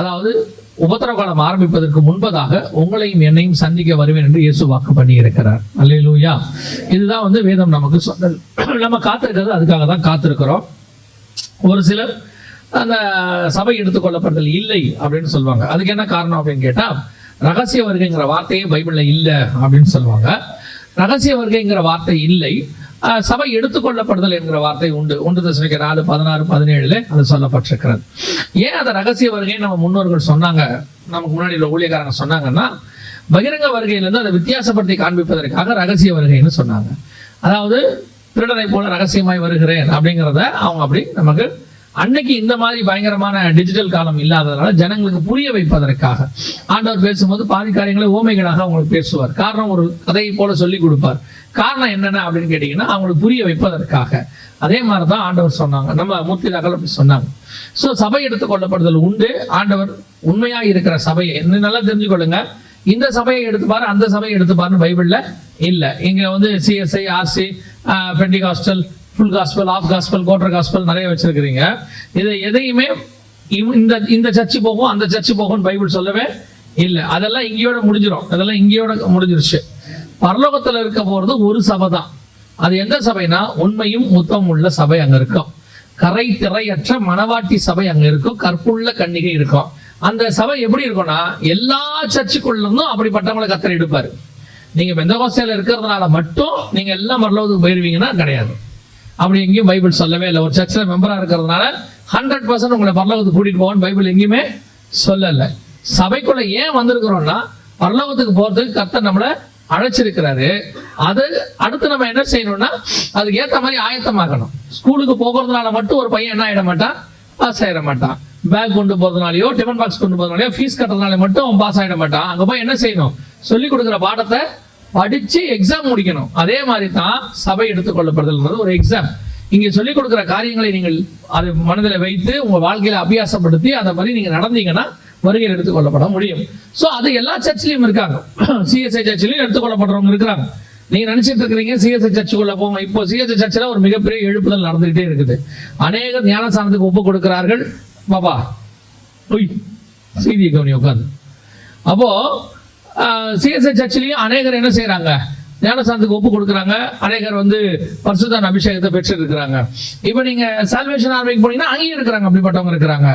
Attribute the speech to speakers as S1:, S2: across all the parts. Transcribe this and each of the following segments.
S1: அதாவது உபத்திரவ காலம் ஆரம்பிப்பதற்கு முன்பதாக உங்களையும் என்னையும் சந்திக்க வருவேன் என்று இயேசு வாக்கு பண்ணி இருக்கிறார் இதுதான் வந்து வேதம் நமக்கு சொன்னது. நம்ம காத்திருக்கிறது அதுக்காக தான் காத்திருக்கிறோம். ஒரு சிலர் அந்த சபை எடுத்துக்கொள்ளப்படுதல் இல்லை அப்படின்னு சொல்லுவாங்க. அதுக்கு என்ன காரணம் அப்படின்னு கேட்டால் ரகசிய வருகைங்கிற வார்த்தையே பைபிளில் இல்லை அப்படின்னு சொல்லுவாங்க. ரகசிய வருகைங்கிற வார்த்தை இல்லை. சபை எடுத்துக்கொள்ளப்படுதல் என்கிற வார்த்தை உண்டு. ஒன்று தசமிக்க நாலு பதினாறு பதினேழுல அது சொல்லப்பட்டிருக்கிறது. ஏன் அந்த ரகசிய வருகை நம்ம முன்னோர்கள் சொன்னாங்க? நமக்கு முன்னாடி உள்ள ஊழியக்காரங்க சொன்னாங்கன்னா பகிரங்க வருகையிலிருந்து அதை வித்தியாசப்படுத்தி காண்பிப்பதற்காக ரகசிய வருகைன்னு சொன்னாங்க. அதாவது திருடனை போல ரகசியமாய் வருகிறேன் அப்படிங்கிறத அவங்க அப்படி நமக்கு அன்னைக்கு இந்த மாதிரி பயங்கரமான டிஜிட்டல் காலம் இல்லாததுனால ஜனங்களுக்கு புரிய வைப்பதற்காக ஆண்டவர் பேசும்போது பாதி காரியங்களை ஓமைகளாக அவங்களுக்கு பேசுவார். காரணம் ஒரு கதையை போல சொல்லி கொடுப்பார். காரணம் என்னென்ன அப்படின்னு கேட்டீங்கன்னா அவங்களுக்கு புரிய வைப்பதற்காக. அதே மாதிரி தான் ஆண்டவர் சொன்னாங்க. நம்ம முத்திதாக்கள் அப்படி சொன்னாங்க. ஸோ சபை எடுத்துக்கொள்ளப்படுதல் உண்டு. ஆண்டவர் உண்மையா இருக்கிற சபையை என்ன நல்லா தெரிஞ்சுக்கொள்ளுங்க. இந்த சபையை எடுத்துப்பாரு அந்த சபையை எடுத்துப்பாருன்னு பைபிள்ல இல்ல. இங்க வந்து CSI RC Pentecostal full gospel of gospel quarter gospel நிறைய வச்சிருக்கிறீங்க. இதை எதையுமே இவ்- இந்த இந்த சர்ச்சு போகும் அந்த சர்ச்சு போகும்னு பைபிள் சொல்லவே இல்லை. அதெல்லாம் இங்கேயோட முடிஞ்சிடும் அதெல்லாம் இங்கேயோட முடிஞ்சிருச்சு. பரலோகத்தில் இருக்க போகிறது ஒரு சபை தான். அது எந்த சபைனா உண்மையும் முத்தம் உள்ள சபை அங்கே இருக்கும். கரை திரையற்ற மணவாட்டி சபை அங்கே இருக்கும். கற்புள்ள கன்னிகை இருக்கும். அந்த சபை எப்படி இருக்கும்னா எல்லா சர்ச்சுக்குள்ள இருந்தும் அப்படிப்பட்டவங்களை கத்தர் எடுப்பார். நீங்கள் பெந்தகோஸ்தையில இருக்கிறதுனால மட்டும் நீங்கள் எல்லாம் மரலோகத்துக்கு போயிருவீங்கன்னா கிடையாது. அப்படி எங்கேயும் பைபிள் சொல்லவே இல்லை. ஒரு சர்ச்சில் மெம்பராக இருக்கிறதுனால ஹண்ட்ரட் பர்சன்ட் உங்களை பரலோகத்துக்கு கூட்டிட்டு போவான்னு பைபிள் எங்கேயுமே சொல்லலை. சபைக்குள்ள ஏன் வந்திருக்கிறோம்னா பரலோகத்துக்கு போறதுக்கு கர்த்தர் நம்மளை அழைச்சிருக்கிறாரு. அது அடுத்து நம்ம என்ன செய்யணும்னா அதுக்கு ஏத்த மாதிரி ஆயத்தமாகணும் ஸ்கூலுக்கு போகிறதுனால மட்டும் ஒரு பையன் என்ன ஆகிட மாட்டான்? பாஸ் ஆயிட மாட்டான். பேக் கொண்டு போறதுனாலயோ டிஃபன் பாக்ஸ் கொண்டு போறதுனாலயோ ஃபீஸ் கட்டுறதுனால மட்டும் பாஸ் ஆயிட மாட்டான். அங்கே போய் என்ன செய்யணும்? சொல்லி கொடுக்குற பாடத்தை படிச்சு எக்ஸாம் முடிக்கணும். அதே மாதிரி தான் சபை எடுத்துக்கொள்ளப்படுதல்ன்றது ஒரு எக்ஸாம் இங்க சொல்லிக் கொடுக்குற காரியங்களை நீங்கள் அதை மனதில் வைத்து உங்க வாழ்க்கையில அபியாசப்படுத்தி அதை மாதிரி நீங்க நடந்தீங்கன்னா வருகையில் எடுத்துக்கொள்ளப்பட முடியும். ஸோ அது எல்லா சர்ச்சிலையும் இருக்காங்க. சிஎஸ்ஐ சர்ச்சிலையும் எடுத்துக்கொள்ளப்படுறவங்க இருக்கிறாங்க. நீங்க நினைச்சிட்டு இருக்கிறீங்க சிஎஸ்ஐ சர்ச்சுக்குள்ள போங்க. இப்போ சிஎஸ்ஐ சர்ச்சில் ஒரு மிகப்பெரிய எழுப்புதல் நடந்துகிட்டே இருக்குது. அநேகர் ஞானசானத்துக்கு ஒப்பு கொடுக்கிறார்கள். பாபா ஒய் செய்தியை கவனி உட்காந்து அப்போ சிஎஸ்ஐ சர்ச்சிலையும் அநேகர் என்ன செய்றாங்க? ஞானசாந்துக்கு ஒப்பு கொடுக்குறாங்க. அநேகர் வந்து பரிசுத்தான அபிஷேகத்தை பெற்று இருக்கிறாங்க இப்போ நீங்க சால்வேஷன் ஆர்மிக்கு போனீங்கன்னா அங்கேயும் இருக்கிறாங்க அப்படிப்பட்டவங்க இருக்கிறாங்க.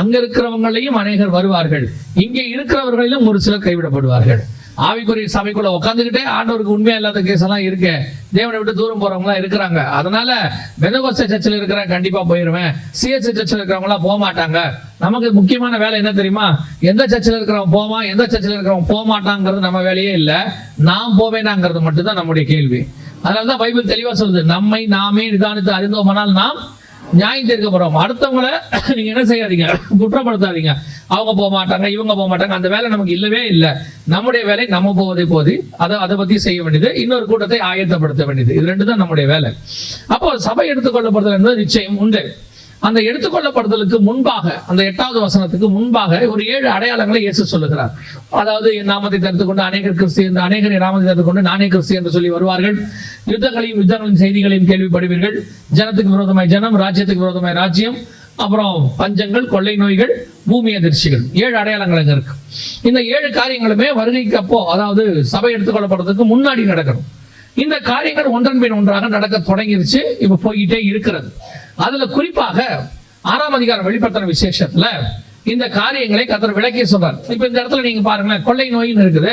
S1: அங்க இருக்கிறவங்களையும் அநேகர் வருவார்கள். இங்கே இருக்கிறவர்களிலும் ஒரு சிலர் கைவிடப்படுவார்கள். ஆவிக்குரிய சபைக்குள்ள உட்காந்துக்கிட்டே ஆண்டவருக்கு உண்மையா இல்லாத கேஸ் எல்லாம் இருக்கு. தேவனை விட்டு தூரம் போறவங்களாம் இருக்கிறாங்க. அதனால பெந்தகோஸ்த சர்ச்சில் இருக்கிற கண்டிப்பா போயிருவேன். சிஎஸ்சி சர்ச்சில் இருக்கிறவங்க எல்லாம் போக மாட்டாங்க. நமக்கு முக்கியமான வேலை என்ன தெரியுமா? எந்த சர்ச்சில் இருக்கிறவன் போவான் எந்த சர்ச்சில் இருக்கிறவன் போக மாட்டாங்கிறது நம்ம வேலையே இல்லை. நாம் போவேனாங்கிறது மட்டும்தான் நம்முடைய கேள்வி. அதனாலதான் பைபிள் தெளிவா சொல்லுது நம்மை நாமே நிதானித்து அறிந்தோமானால் நாம் நியாயம் தீர்க்க போறோம். அடுத்தவங்கள நீங்க என்ன செய்யாதீங்க? குற்றப்படுத்தாதீங்க. அவங்க போக மாட்டாங்க இவங்க போக மாட்டாங்க. அந்த வேலை நமக்கு இல்லவே இல்லை. நம்முடைய வேலை நம்ம போவதை போது அதை அதை பத்தி செய்ய வேண்டியது இன்னொரு கூட்டத்தை ஆயத்தப்படுத்த வேண்டியது. இது ரெண்டு தான் நம்முடைய வேலை. அப்போ சபை எடுத்துக்கொள்ளப்படுதல் என்பது நிச்சயம் உண்டு. அந்த எடுத்துக்கொள்ளப்படுதலுக்கு முன்பாக அந்த எட்டாவது வசனத்துக்கு முன்பாக ஒரு ஏழு அடையாளங்களை இயேசு சொல்லுகிறார். அதாவது என் நாமத்தை தடுத்துக் கொண்டு அநேகர் கிறிஸ்து என்று அநேகர் என் நாமத்தை தடுத்துக் கொண்டு நானே கிறிஸ்து என்று சொல்லி வருவார்கள். யுத்தங்களையும் யுத்தங்களின் செய்திகளையும் கேள்விப்படுவீர்கள். ஜனத்துக்கு விரோதமாய் ஜனம் ராஜ்யத்துக்கு விரோதமாய் ராஜ்யம் அப்புறம் பஞ்சங்கள் கொள்ளை நோய்கள் பூமி அதிர்ச்சிகள். ஏழு அடையாளங்கள் அங்கே இருக்கு. இந்த ஏழு காரியங்களுமே வருகைக்கு அப்போ அதாவது சபை எடுத்துக்கொள்ளப்படுறதுக்கு முன்னாடி நடக்கணும். இந்த காரியங்கள் ஒன்றன் பின் ஒன்றாக நடக்க தொடங்கிருச்சு இப்ப போய்கிட்டே இருக்கிறது. அதுல குறிப்பாக ஆறாம் அதிகாரம் வெளிப்படுத்தின விசேஷத்துல இந்த காரியங்களை கத்தர் விளக்கி சொல்றார். இப்ப இந்த இடத்துல நீங்க பாருங்களேன் கொள்ளை நோயின்னு இருக்குது.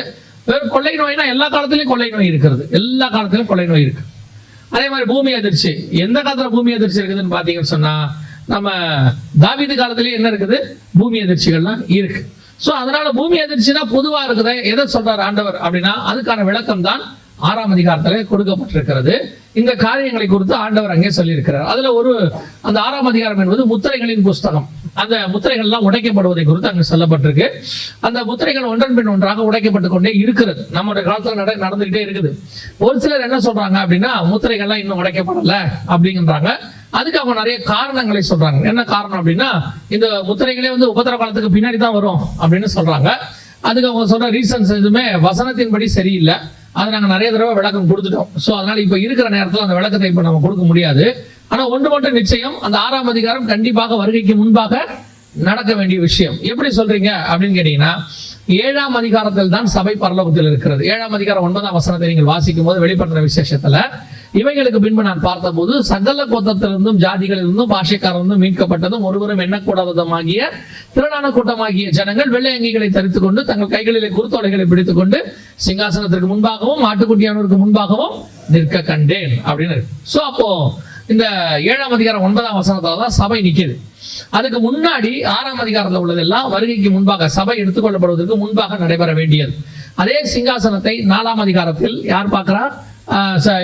S1: வெறும் கொள்ளை நோய்னா எல்லா காலத்திலயும் கொள்ளை நோய் இருக்கிறது. எல்லா காலத்திலும் கொள்ளை நோய் இருக்கு. அதே மாதிரி பூமி அதிர்ச்சி. எந்த காலத்துல பூமி அதிர்ச்சி இருக்குதுன்னு பாத்தீங்கன்னு சொன்னா நம்ம தாவீது காலத்திலேயே என்ன இருக்குது? பூமி அதிர்ச்சிகள்லாம் இருக்கு. சோ அதனால பூமி அதிர்ச்சினா பொதுவா இருக்குது எதை சொல்றாரு ஆண்டவர் அப்படின்னா அதுக்கான விளக்கம் தான் ஆறாம் அதிகாரத்தில் கொடுக்கப்பட்டிருக்கிறது. இந்த காரியங்களை குறித்து ஆண்டவர் அங்கே சொல்லியிருக்கிறார். அதுல ஒரு அந்த ஆறாம் அதிகாரம் என்பது முத்திரைகளின் புஸ்தகம். அந்த முத்திரைகள் எல்லாம் உடைக்கப்படுவதை குறித்து அங்கு சொல்லப்பட்டிருக்கு. அந்த முத்திரைகள் ஒன்றன் பின் ஒன்றாக உடைக்கப்பட்டு கொண்டே இருக்கிறது. நம்முடைய காலத்துல நட நடந்துகிட்டே இருக்குது. ஒரு சிலர் என்ன சொல்றாங்க அப்படின்னா முத்திரைகள்லாம் இன்னும் உடைக்கப்படல அப்படிங்கிறாங்க. அதுக்கு அவங்க நிறைய காரணங்களை சொல்றாங்க. என்ன காரணம் அப்படின்னா இந்த முத்திரைகளே வந்து உபத்திர காலத்துக்கு பின்னாடி தான் வரும் அப்படின்னு சொல்றாங்க. அதுக்கு அவங்க சொல்ற ரீசன்ஸ் எதுவுமே வசனத்தின்படி சரியில்லை. அதை நாங்க நிறைய தடவை விளக்கம் கொடுத்துட்டோம். ஸோ அதனால இப்போ இருக்கிற நேரத்தில் அந்த விளக்கத்தை இப்போ நம்ம கொடுக்க முடியாது. ஆனா ஒன்று மட்டும் நிச்சயம் அந்த ஆறாம் அதிகாரம் கண்டிப்பாக வருகைக்கு முன்பாக நடக்க வேண்டிய விஷயம். எப்படி சொல்றீங்க அப்படின்னு கேட்டீங்கன்னா ஏழாம் அதிகாரத்தில் தான் சபை பரலோகத்தில் இருக்கிறது. ஏழாம் அதிகாரம் ஒன்பதாம் வசனத்தை நீங்கள் வாசிக்கும் போது வெளிப்படுற விசேஷத்துல இவைகளுக்கு பின்பு நான் பார்த்தபோது சகல கோத்தத்திலிருந்தும் ஜாதிகளிலிருந்தும் பாஷைக்காரர்ந்தும் மீட்கப்பட்டதும் ஒருவரும் எண்ணக்கூடாததுமாகிய திரளான கூட்டமாகிய ஜனங்கள் வெள்ளை அங்கிகளை தரித்து கொண்டு தங்கள் கைகளிலே குருத்தோலைகளை பிடித்துக் கொண்டு சிங்காசனத்திற்கு முன்பாகவும் ஆட்டுக்குட்டியானவருக்கு முன்பாகவும் நிற்க கண்டேன் அப்படின்னு இருக்கு. சோ அப்போ இந்த ஏழாம் அதிகாரம் ஒன்பதாம் வசனத்துல தான் சபை நிக்குது. அதுக்கு முன்னாடி ஆறாம் அதிகாரத்துல உள்ளதெல்லாம் வருகைக்கு முன்பாக சபை எடுத்துக்கொள்ளப்படுவதற்கு முன்பாக நடைபெற வேண்டியது. அதே சிங்காசனத்தை நாலாம் அதிகாரத்தில் யார் பார்க்கிறா?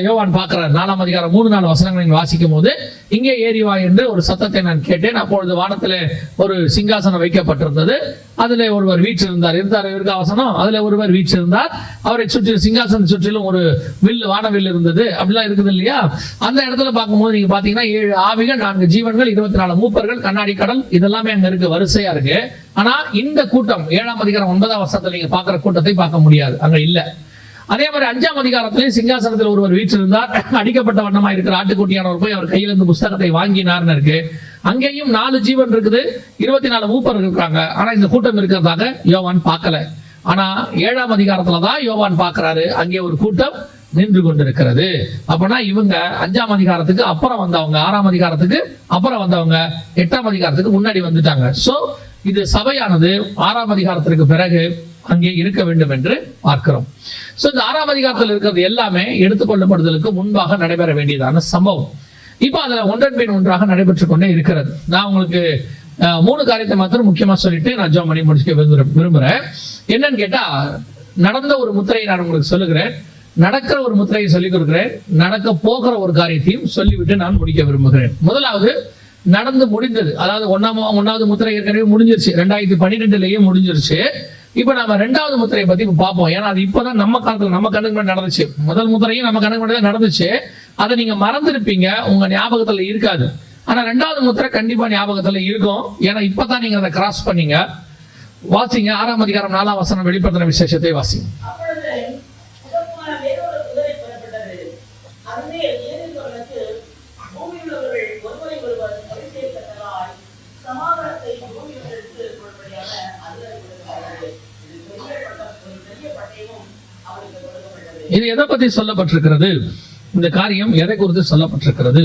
S1: யோவான் பார்க்கிறார். நாலாம் அதிகாரம் மூணு நாலு வசனங்களை நீங்கள் வாசிக்கும் போது இங்கே ஏறிவா என்று ஒரு சத்தத்தை நான் கேட்டேன். அப்பொழுது வானத்தில் ஒரு சிங்காசனம் வைக்கப்பட்டிருந்தது. அதில் ஒருவர் வீற்றிருந்தார். இருந்தார் இருக்க அவசனம் அதில் ஒருவர் வீற்றிருந்தார். அவரை சுற்றி சிங்காசனம் சுற்றிலும் ஒரு வில்லு வானவில் இருந்தது. அப்படிலாம் இருக்குது இல்லையா? அந்த இடத்துல பார்க்கும்போது நீங்க பாத்தீங்கன்னா ஏழு ஆவிகள் நான்கு ஜீவன்கள் இருபத்தி நாலு மூப்பர்கள் கண்ணாடி கடல் இதெல்லாமே அங்க இருக்கு. வரிசையா இருக்கு. ஆனா இந்த கூட்டம் ஏழாம் அதிகாரம் ஒன்பதாம் வருஷத்துல நீங்க பாக்குற கூட்டத்தை பார்க்க முடியாது. அங்க இல்லை. அதே மாதிரி அஞ்சாம் அதிகாரத்திலே சிங்காசனத்தில் ஒருவர் வீற்றிருந்தார். அடிக்கப்பட்ட வண்ணமா இருக்கிற ஆட்டுக்குட்டியானவர் போய் அவர் கையில இருந்து புஸ்தகத்தை வாங்கினார்னு இருக்கு. அங்கேயும் நாலு ஜீவன் இருக்குது. இருபத்தி நாலு மூப்பர் இருக்காங்க. ஆனா இந்த கூட்டம் இருக்கிறதாக யோவான் பார்க்கல. ஆனா ஏழாம் அதிகாரத்துல தான் யோவான் பார்க்கறாரு. அங்கே ஒரு கூட்டம் நின்று கொண்டிருக்கிறது. அப்பனா இவங்க அஞ்சாம் அதிகாரத்துக்கு அப்புறம் வந்தவங்க ஆறாம் அதிகாரத்துக்கு அப்புறம் வந்தவங்க எட்டாம் அதிகாரத்துக்கு முன்னாடி வந்துட்டாங்க. சோ இது சபையானது. ஆறாம் அதிகாரத்திற்கு பிறகு அங்கே இருக்க வேண்டும் என்று பார்க்கிறோம். சோ இந்த ஆறாம் அதிகாரத்தில் இருக்கிறது எல்லாமே எடுத்துக்கொள்ளப்படுதலுக்கு முன்பாக நடைபெற வேண்டியதான சம்பவம். இப்போ அதுல ஒன்றன் பின் ஒன்றாக நடைபெற்றுக் கொண்டே இருக்கிறது. நான் உங்களுக்கு மூணு காரியத்தை மாத்திரம் முக்கியமா சொல்லிட்டு நான் ஜோ பண்ணி முடிச்சுக்க விரும்புறேன் விரும்புறேன். என்னன்னு கேட்டா நடந்த ஒரு முத்திரையை நான் உங்களுக்கு சொல்லுகிறேன். நடக்கிற ஒரு முத்திரையை சொல்லிக் கொடுக்கிறேன். நடக்க போகிற ஒரு காரியத்தையும் சொல்லிவிட்டு நான் முடிக்க விரும்புகிறேன். முதலாவது நடந்து முடிந்தது. அதாவது ஒன்னாம் ஒன்னாவது முத்திரை ஏற்கனவே முடிஞ்சிருச்சு. ரெண்டாயிரத்தி பன்னிரெண்டுலயே முடிஞ்சிருச்சு. இப்ப நம்ம ரெண்டாவது முத்திரையை பத்தி பார்ப்போம். ஏன்னா அது இப்பதான் நம்ம காலத்துல நம்ம கண்ணுக்கு முன்னாடி நடந்துச்சு. முதல் முத்திரையும் நம்ம கண்ணுக்கு முன்னாடி தான் நடந்துச்சு. அதை நீங்க மறந்துருப்பீங்க. உங்க ஞாபகத்துல இருக்காது. ஆனா ரெண்டாவது முத்திரை கண்டிப்பா ஞாபகத்துல இருக்கும். ஏன்னா இப்பதான் நீங்க அதை கிராஸ் பண்ணீங்க. வாசிங்க. ஆறாம் அதிகாரம் நாலாம் வசனம் வெளிப்படுத்தின விசேஷத்தை வாசிங்க
S2: அப்பொழுது உகப்பான வேறொரு குதிரை புறப்பட்டது. அதுமேல் ஏறினவர்களுக்கு பூமியுள்ளவர்கள் ஒருவரை ஒருவர் பரிசேர்க்கத்தக்கதாய் சமாதானத்தை பூமியுள்ளவர்களுக்கு கொடுப்படியாக அதிகாரி கொடுத்தார்கள். இது பெரிய பட்டம், ஒரு பெரிய பட்டயமும் அவருக்கு கொடுக்கப்பட்டது.
S1: இது எதை பத்தி சொல்லப்பட்டிருக்கிறது? இந்த காரியம் எதை குறித்து சொல்லப்பட்டிருக்கிறது?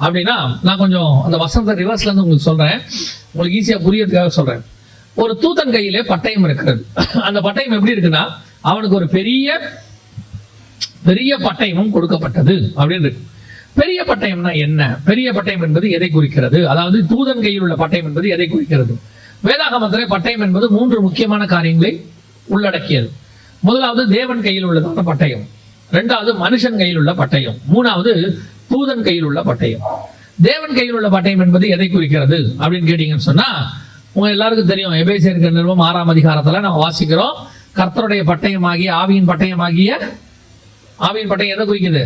S1: அப்படின்னா நான் கொஞ்சம் அந்த வசந்த ரிவர்ஸ்ல இருந்து உங்களுக்கு சொல்றேன். உங்களுக்கு ஈஸியா புரியறதுக்காக சொல்றேன். ஒரு தூதன் கையிலே பட்டயம் இருக்கிறது. அந்த பட்டயம் எப்படி இருக்குன்னா அவனுக்கு ஒரு பெரிய பெரிய பட்டயமும் கொடுக்கப்பட்டது அப்படின்னு இருக்கு. பெரிய பட்டயம்னா என்ன? பெரிய பட்டயம் என்பது எதை குறிக்கிறது? அதாவது தூதன் கையில் உள்ள பட்டயம் என்பது எதை குறிக்கிறது? வேதாகமத்திலே பட்டயம் என்பது மூன்று முக்கியமான காரியங்களை உள்ளடக்கியது. முதலாவது தேவன் கையில் உள்ளதான பட்டயம். ரெண்டாவது மனுஷன் கையில் உள்ள பட்டயம். மூணாவது தூதன் கையில் உள்ள பட்டயம். தேவன் கையில் உள்ள பட்டயம் என்பது எதை குறிக்கிறது அப்படின்னு கேட்டீங்கன்னு சொன்னா உங்க எல்லாருக்கும் தெரியும் எபேசியருக்கு நிறுவனம் ஆறாம் அதிகாரத்துல நம்ம வாசிக்கிறோம். கர்த்தருடைய பட்டயமாகிய ஆவியின் பட்டயமாகிய ஆவியின் பட்டயம் எதை குறிக்குது?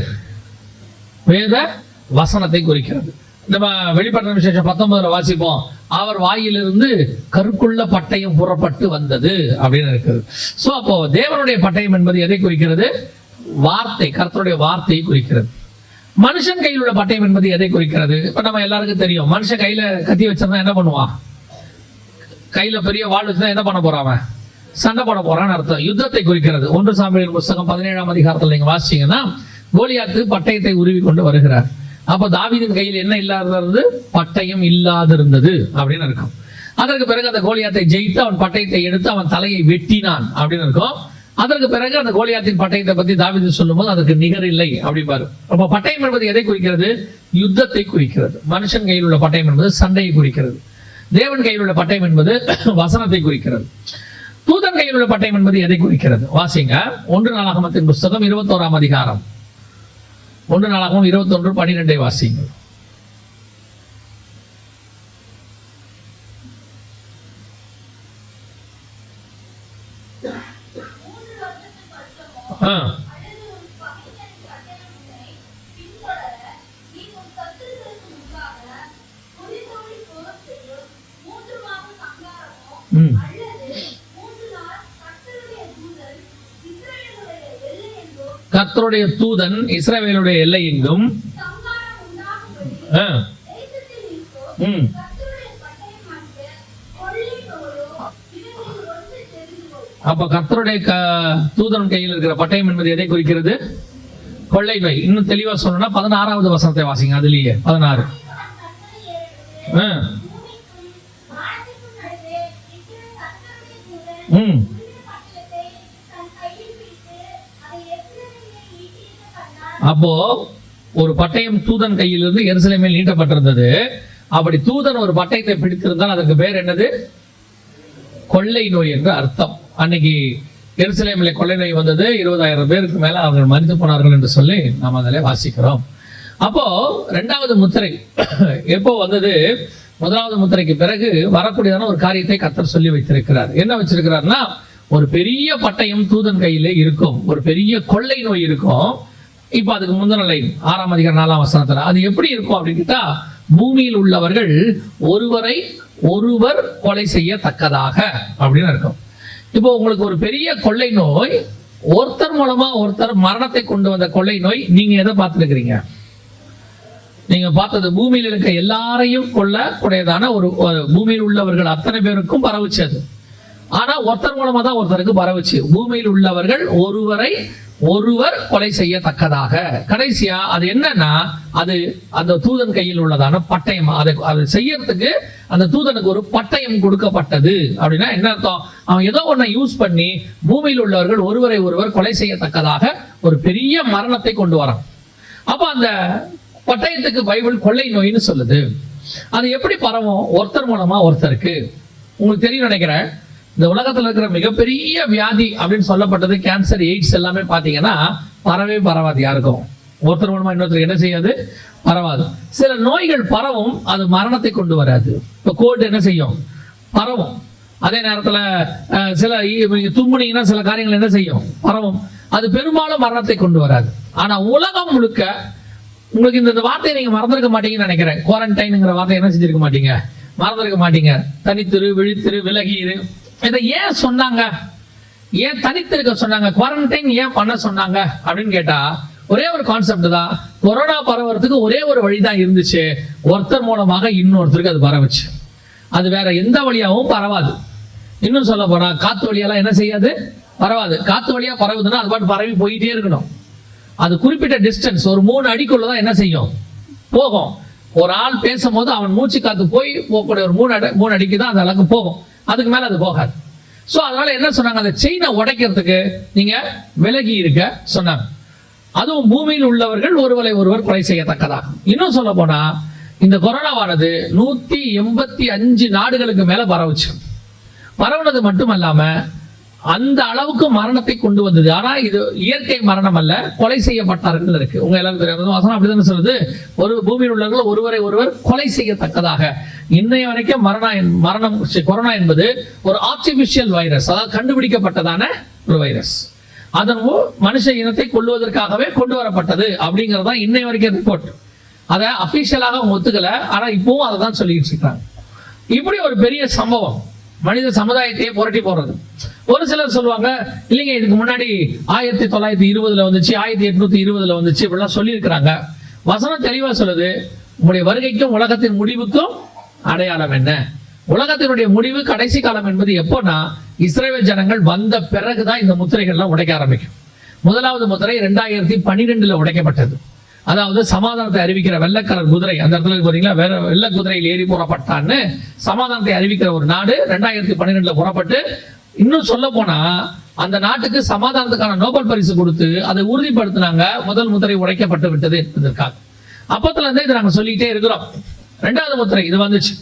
S1: வேத வசனத்தை குறிக்கிறது. நம்ம வெளிப்பட்ட விசேஷம் பத்தொன்பதுல வாசிப்போம். அவர் வாயிலிருந்து கருக்குள்ள பட்டயம் புறப்பட்டு வந்தது அப்படின்னு இருக்குது. சோ அப்போ தேவனுடைய பட்டயம் என்பது எதை குறிக்கிறது? வார்த்தை கர்த்தருடைய வார்த்தையை குறிக்கிறது. மனுஷன் கையில் உள்ள பட்டயம் என்பது எதை குறிக்கிறது? இப்ப நம்ம எல்லாருக்கும் தெரியும். மனுஷன் கையில கத்தி வச்சிருந்தா என்ன பண்ணுவான்? கையில பெரிய வாழ் வச்சுதான் என்ன பண்ண போறான் சண்டை போட போறான்னு அர்த்தம். யுத்தத்தை குறிக்கிறது. ஒன்று சாமியின் புஸ்தகம் பதினேழாம் அதிகாரத்தில் நீங்க வாசிச்சீங்கன்னா கோலியாத்து பட்டயத்தை உருவி கொண்டு வருகிறார். அப்ப தாவிதின் கையில் என்ன இல்லாதது? பட்டயம் இல்லாதிருந்தது அப்படின்னு இருக்கும். அதற்கு பிறகு அந்த கோலியாத்தை ஜெயித்து அவன் பட்டயத்தை எடுத்து அவன் தலையை வெட்டினான் அப்படின்னு இருக்கும். அதற்கு பிறகு அந்த கோலியாத்தின் பட்டயத்தை பத்தி தாவிது சொல்லும்போது அதற்கு நிகர் இல்லை அப்படிம்பாரு. அப்ப பட்டயம் என்பது எதை குறிக்கிறது? யுத்தத்தை குறிக்கிறது. மனுஷன் கையில் உள்ள பட்டயம் என்பது சண்டையை குறிக்கிறது. தேவன் கையில் உள்ள பட்டயம் என்பது வசனத்தை குறிக்கிறது. தூதன் கையில் உள்ள பட்டயம் என்பது எதை குறிக்கிறது? வாசிங்க. ஒன்று நாளாகமத்தின் புஸ்தகம் இருபத்தோராம் அதிகாரம். ஒன்று நாளாகவும் இருபத்தொன்று பன்னிரெண்டை வாசிங்க
S3: கர்த்தருடைய தூதன் இஸ்ரவேலுடைய எல்லை எங்கும்?
S1: அப்ப கர்த்தருடைய தூதன் கையில் இருக்கிற பட்டயம் என்பது எதை குறிக்கிறது? கொள்ளை நோய் இன்னும் தெளிவா சொல்லணும்னா பதினாறாவது வசனத்தை வாசிங்க அதுலயே. பதினாறு. ம். அப்போ ஒரு பட்டயம் தூதன் கையிலிருந்து எருசலேமில் நீட்டப்பட்டிருந்தது. அப்படி தூதன் ஒரு பட்டயத்தை பிடித்திருந்தால் அதற்கு பேர் என்னது? கொள்ளை நோய் என்று அர்த்தம். அன்னைக்கு எருசலேமிலே கொள்ளை நோய் வந்தது. இருபதாயிரம் பேருக்கு மேல அவர்கள் மறித்து போனார்கள் என்று சொல்லி நாம் அதில் வாசிக்கிறோம். அப்போ ரெண்டாவது முத்திரை எப்போ வந்தது? முதலாவது முத்திரைக்கு பிறகு வரக்கூடியதான ஒரு காரியத்தை கத்தர் சொல்லி வைத்திருக்கிறார். என்ன வச்சிருக்கிறார்னா ஒரு பெரிய பட்டயம் தூதன் கையிலே இருக்கும். ஒரு பெரிய கொள்ளை நோய் இருக்கும். இப்ப அதுக்கு முந்தின லைன் ஆறாம் அதிகாரம் நாலாம் வசனத்துல அது எப்படி இருக்கும் அப்படின்னு கேட்டா பூமியில் உள்ளவர்கள் ஒருவரை ஒருவர் கொலை செய்யத்தக்கதாக அப்படின்னு இருக்கும் இப்போ உங்களுக்கு ஒரு பெரிய கொள்ளை நோய் ஒருத்தர் மூலமா ஒருத்தர் மரணத்தை கொண்டு வந்த கொள்ளை நோய் நீங்க எதை பார்த்துருக்கிறீங்க? நீங்க பார்த்தது பூமியில் இருக்க எல்லாரையும் கொள்ளக்கூடியதான ஒரு ஒரு பூமியில் உள்ளவர்கள் அத்தனை பேருக்கும் பரவுச்சது ஆனா ஒருத்தர் மூலமா தான் ஒருத்தருக்கு பரவுச்சு பூமியில் உள்ளவர்கள் ஒருவரை ஒருவர் கொலை செய்யத்தக்கதாக. கடைசியா அது என்னன்னா அது அந்த தூதன் கையில் உள்ளதான பட்டயம். அதை அதை செய்யறதுக்கு அந்த தூதனுக்கு ஒரு பட்டயம் கொடுக்கப்பட்டது. அப்படின்னா என்ன அர்த்தம்? அவன் ஏதோ ஒன்றை யூஸ் பண்ணி பூமியில் உள்ளவர்கள் ஒருவரை ஒருவர் கொலை செய்யத்தக்கதாக ஒரு பெரிய மரணத்தை கொண்டு வரான். அப்ப அந்த பட்டயத்துக்கு பைபிள் கொள்ளை நோயின்னு சொல்லுது. அது எப்படி பரவும்? ஒருத்தர் மூலமா ஒருத்தருக்கு. உங்களுக்கு தெரியும் நினைக்கிறேன். இந்த உலகத்துல இருக்கிற மிகப்பெரிய வியாதி அப்படின்னு சொல்லப்பட்டது கேன்சர் எய்ட்ஸ் எல்லாமே பாத்தீங்கன்னா பரவே பரவாது யாருக்கும். ஒருத்தர் மூலமா இன்னொருத்தருக்கு என்ன செய்யாது? பரவாது. சில நோய்கள் பரவும் அது மரணத்தை கொண்டு வராது. இப்போ கோல்டு என்ன செய்யும்? பரவும். அதே நேரத்துல சில தும்புனீங்கன்னா சில காரியங்கள் என்ன செய்யும்? பரவும். அது பெரும்பாலும் மரணத்தை கொண்டு வராது. ஆனா உலகம் முழுக்க உங்களுக்கு இந்த இந்த வார்த்தையை நீங்க மறந்துருக்க மாட்டீங்கன்னு நினைக்கிறேன். குவாரண்டைனுங்கிற வார்த்தை என்ன செஞ்சிருக்க மாட்டீங்க? மறந்துருக்க மாட்டீங்க. தனித்திரு விழித்திரு விலகிரு. இதை ஏன் சொன்னாங்க? ஏன் தனித்திருக்க சொன்னாங்க? குவாரண்டைன் ஏன் பண்ண சொன்னாங்க? அப்படின்னு கேட்டா ஒரே ஒரு கான்செப்ட் தான். கொரோனா பரவறதுக்கு ஒரே ஒரு வழி தான் இருந்துச்சு. ஒருத்தர் மூலமாக இன்னொருத்தருக்கு அது பரவுச்சு. அது வேற எந்த வழியாகவும் பரவாது. இன்னும் சொல்ல போனா காத்து வழியெல்லாம் என்ன செய்யாது? பரவாது. காத்து வழியா பரவுதுன்னா அது பாட்டு பரவி போயிட்டே இருக்கணும். அது குறிப்பிட்ட டிஸ்டன்ஸ் ஒரு மூணு அடிக்குள்ளதான் என்ன செய்யும்? போகும். ஒரு ஆள் பேசும்போது அவன் மூச்சு காத்து போய் போகக்கூடிய ஒரு மூணு அடி மூணு அடிக்கு தான் அந்த அளவுக்கு போகும். அதுக்கு மேல அது போகாது. சோ அதனால என்ன சொன்னாங்க? அந்த செயினை உடைக்கிறதுக்கு நீங்க விலகி இருக்க சொன்னாங்க. அதுவும் பூமியில் உள்ளவர்கள் ஒருவரை ஒருவர் கொலை செய்யத்தக்கதா? இன்னும் சொல்ல போனா இந்த கொரோனாவானது நூத்தி எண்பத்தி அஞ்சு நாடுகளுக்கு மேல பரவுச்சு. பரவுனது மட்டுமல்லாம அந்த அளவுக்கு மரணத்தை கொண்டு வந்தது. ஆனா இது இயற்கை மரணம் அல்ல கொலை செய்யப்பட்டார்கள் இருக்கு. உங்க எல்லாரும் தெரியும். வசனம் அப்படிதானே சொல்லுது? ஒரு பூமியில் உள்ளவர்கள் ஒருவரை ஒருவர் கொலை செய்யத்தக்கதாக. இன்னைய வரைக்கும் மரணம் என்- மரணம் கொரோனா என்பது ஒரு ஆர்டிபிஷியல் வைரஸ் அதாவது கண்டுபிடிக்கப்பட்டதான ஒரு வைரஸ் அதன் மனுஷ இனத்தை கொள்ளுவதற்காகவே கொண்டு வரப்பட்டது அப்படிங்கிறது தான் இன்னை வரைக்கும் ரிப்போர்ட் அதை அபிஷியலாக அவங்க ஒத்துக்கல. ஆனா இப்பவும் அதை தான் சொல்லிட்டு இருக்காங்க. இப்படி ஒரு பெரிய சம்பவம். மனித சமுதாயத்தையே புரட்டி போடுறது. ஒரு சிலர் சொல்லுவாங்க இல்லைங்க இதுக்கு முன்னாடி ஆயிரத்தி தொள்ளாயிரத்தி இருபதுல வந்துச்சு ஆயிரத்தி எட்நூத்தி இருபதுல வந்துச்சு இப்படிலாம் சொல்லியிருக்கிறாங்க. வசனம் தெளிவா சொல்லுது உங்களுடைய வருகைக்கும் உலகத்தின் முடிவுக்கும் அடையாளம் என்ன? உலகத்தினுடைய முடிவு கடைசி காலம் என்பது எப்போன்னா இஸ்ரேல் ஜனங்கள் வந்த பிறகுதான் இந்த முத்திரைகள்லாம் உடைக்க ஆரம்பிக்கும். முதலாவது முத்திரை ரெண்டாயிரத்தி பன்னிரெண்டுல உடைக்கப்பட்டது. அதாவது சமாதானத்தை அறிவிக்கிற வெள்ளக்கலர் குதிரை அந்த இடத்துல இருக்கு வேற வெள்ள குதிரையில் ஏறி புறப்பட்டான்னு சமாதானத்தை அறிவிக்கிற ஒரு நாடு ரெண்டாயிரத்தி பன்னிரெண்டுல புறப்பட்டு இன்னும் சொல்ல போனா அந்த நாட்டுக்கு சமாதானத்துக்கான நோபல் பரிசு கொடுத்து அதை உறுதிப்படுத்தினாங்க முதல் முத்திரை உடைக்கப்பட்டு விட்டது என்பதற்காக. அப்பத்துல இருந்தே இதை நாங்க சொல்லிட்டே இருக்கிறோம். ரெண்டாவது முத்திரை இது வந்துச்சு.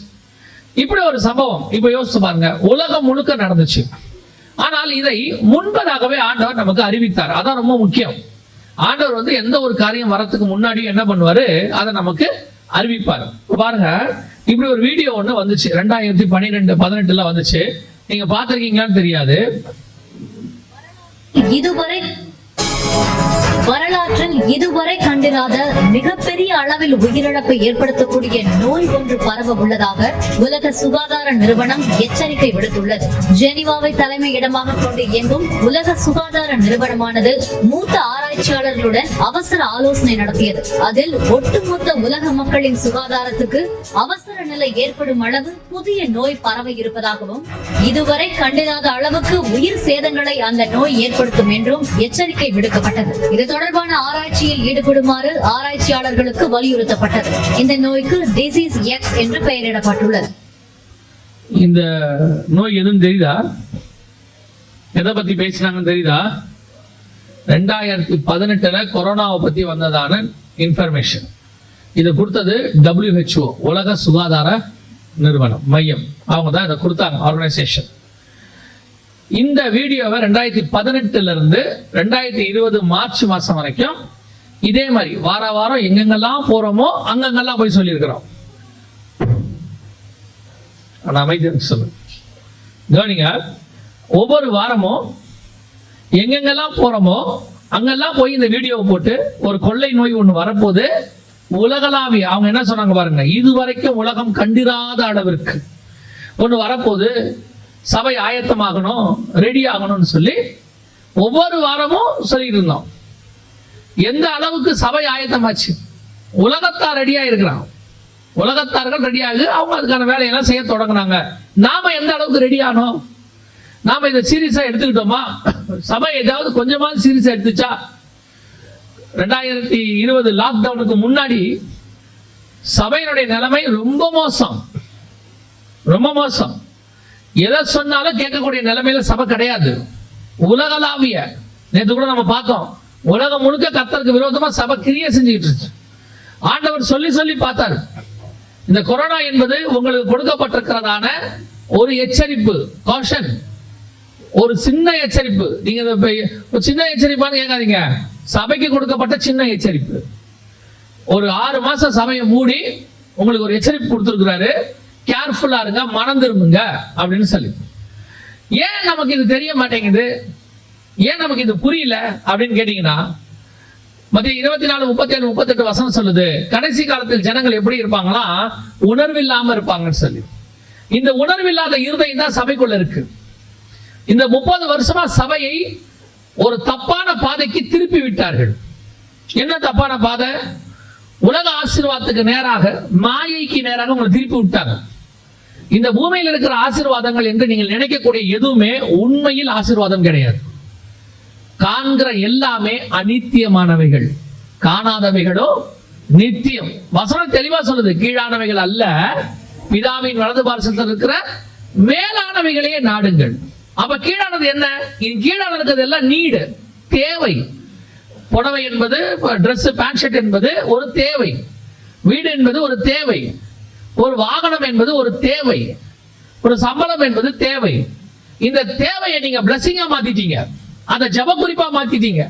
S1: இப்படி ஒரு சம்பவம் இப்ப யோசிச்சு பாருங்க உலகம் முழுக்க நடந்துச்சு. ஆனால் இதை முன்பதாகவே ஆண்டவர் நமக்கு அறிவித்தார். அதான் ரொம்ப முக்கியம். ஆண்டவர் வந்து எந்த ஒரு காரியம் வரத்துக்கு முன்னாடியும் என்ன பண்ணுவாரு? அதை நமக்கு அறிவிப்பார். பாருங்க இப்படி ஒரு வீடியோ ஒண்ணு வந்துச்சு. ரெண்டாயிரத்தி பன்னிரெண்டு பதினெட்டுல வந்துச்சு. நீங்க பாத்திருக்கீங்களான்னு தெரியாது.
S4: இதுவரை வரலாற்றில் இதுவரை கண்டிராத மிகப்பெரிய அளவில் உயிரிழப்பை ஏற்படுத்தக்கூடிய நோய் ஒன்று பரவ உள்ளதாக உலக சுகாதார நிறுவனம் எச்சரிக்கை விடுத்துள்ளது. ஜெனீவாவை தலைமை இடமாக கொண்டு இயங்கும் உலக சுகாதார நிறுவனமானது மூத்த ஆராய்ச்சியாளர்களுடன் அவசர ஆலோசனை நடத்தியது. அதில் ஒட்டுமொத்த உலக மக்களின் சுகாதாரத்துக்கு அவசர நிலை ஏற்படும் அளவு புதிய நோய் பரவ இருப்பதாகவும் இதுவரை கண்டிராத அளவுக்கு உயிர் சேதங்களை அந்த நோய் ஏற்படுத்தும் என்றும் எச்சரிக்கை விடுக்கப்பட்டது. இது தொடர்பான ஆராய்ச்சியில் ஈடுபடுமாறு ஆராய்ச்சியாளர்களுக்கு வலியுறுத்தப்பட்டது. இந்த நோய்க்கு டிசீஸ் எக்ஸ் என்று பெயரிடப்பட்டுள்ளது.
S1: இந்த நோய் எதுவும் தெரியுதா? எதை பத்தி பேசினாங்கன்னு தெரியுதா? ரெண்டாயிரத்தி பதினெட்டுல கொரோனாவை பத்தி வந்ததான இன்ஃபர்மேஷன் இதை கொடுத்தது டபிள்யூஹெச்ஓ உலக சுகாதார நிறுவனம் மையம். அவங்க தான் இதை கொடுத்தாங்க ஆர்கனைசேஷன் இந்த வீடியோவை ரெண்டாயிரத்தி பதினெட்டுல இருந்து ரெண்டாயிரத்தி இருபது மார்ச் மாசம் வரைக்கும் இதே மாதிரி வார வாரம் எங்கெங்கெல்லாம் போறோமோ அங்கங்கெல்லாம் போய் சொல்லியிருக்கிறோம். அமைதி அமைதியாக சொல்லு கவனிங்க ஒவ்வொரு வாரமும் எங்கெங்கெல்லாம் போறோமோ அங்கெல்லாம் போய் இந்த வீடியோவை போட்டு ஒரு கொள்ளை நோய் ஒன்று வரப்போது உலகளாவிய அவங்க என்ன சொன்னாங்க பாருங்க இதுவரைக்கும் உலகம் கண்டிராத அளவிற்கு ஒன்று வரப்போது சபை ஆயத்தமாகணும் ரெடி ஆகணும்னு சொல்லி ஒவ்வொரு வாரமும் சொல்லிட்டு இருந்தோம் எந்த அளவுக்கு சபை ஆயத்தமாச்சு? உலகத்தார் ரெடியாக இருக்கிறான் உலகத்தார்கள் ரெடியாகு அவங்க அதுக்கான வேலையெல்லாம் செய்ய தொடங்கினாங்க. நாம எந்த அளவுக்கு ரெடி ஆனோம்? நாம இதை சீரியஸா எடுத்துக்கிட்டோமா? சபை ஏதாவது கொஞ்சமாவது சீரியஸா எடுத்துச்சா? ரெண்டாயிரத்தி இருபது லாக்டவுனுக்கு முன்னாடி சபையினுடைய நிலைமை ரொம்ப மோசம். ரொம்ப மோசம். எதை சொன்னாலும் கேட்கக்கூடிய நிலைமையில சபை கிடையாது. உலகளாவிய நேற்று கூட நம்ம பார்த்தோம். உலகம் முழுக்க கத்தருக்கு விரோதமா சபை கிரியை செஞ்சுக்கிட்டு இருந்துச்சு. ஆண்டவர் சொல்லி சொல்லி பார்த்தாரு. இந்த கொரோனா என்பது உங்களுக்கு கொடுக்கப்பட்டிருக்கிறதான ஒரு எச்சரிப்பு காஷன் ஒரு சின்ன எச்சரிப்பு. நீங்க இதை ஒரு சின்ன எச்சரிப்பான்னு கேட்காதீங்க. சபைக்கு கொடுக்கப்பட்ட சின்ன எச்சரிப்பு. ஒரு ஆறு மாசம் சபையை மூடி உங்களுக்கு ஒரு எச்சரிப்பு கொடுத்துருக்கிறாரு. கேர்ஃபுல்லா இருங்க மனம் திரும்புங்க அப்படின்னு சொல்லி. ஏன் நமக்கு இது தெரிய மாட்டேங்குது? ஏன் நமக்கு இது புரியல? அப்படின்னு கேட்டீங்கன்னா மத்திய இருபத்தி நாலு முப்பத்தி ஏழு முப்பத்தெட்டு வசனம் சொல்லுது. கடைசி காலத்தில் ஜனங்கள் எப்படி இருப்பாங்களா உணர்வில்லாம இருப்பாங்கன்னு சொல்லி. இந்த உணர்வில்லாத இருதயம் தான் சபைக்குள்ள இருக்கு. இந்த முப்பது வருஷமா சபையை ஒரு தப்பான பாதைக்கு திருப்பி விட்டார்கள். என்ன தப்பான பாதை? உலக ஆசீர்வாதத்துக்கு நேராக மாயைக்கு நேராக உங்களை திருப்பி விட்டாங்க. இந்த பூமியில் இருக்கிற ஆசீர்வாதங்கள் என்று நீங்கள் நினைக்கக்கூடிய எதுவுமே உண்மையில் ஆசீர்வாதம் கிடையாது. காண்கிற எல்லாமே அனித்தியமானவைகள். காணாதவைகளோ நித்தியம். வசனம் தெளிவா சொல்லுது கீழானவைகள் அல்ல பிதாவின் வலது பாரசத்தில் இருக்கிற மேலானவைகளையே நாடுங்கள். அப்ப கீழானது என்ன? இது கீழான இருக்கிறது எல்லாம் நீடு தேவை. புடவை என்பது ட்ரெஸ் பேண்ட் ஷர்ட் என்பது ஒரு தேவை. வீடு என்பது ஒரு தேவை. ஒரு வாகனம் என்பது ஒரு தேவை. ஒரு சம்பளம் என்பது தேவை. இந்த தேவையை நீங்க பிளஸிங்கா மாத்திட்டீங்க. அந்த ஜப குறிப்பா மாத்திட்டீங்க.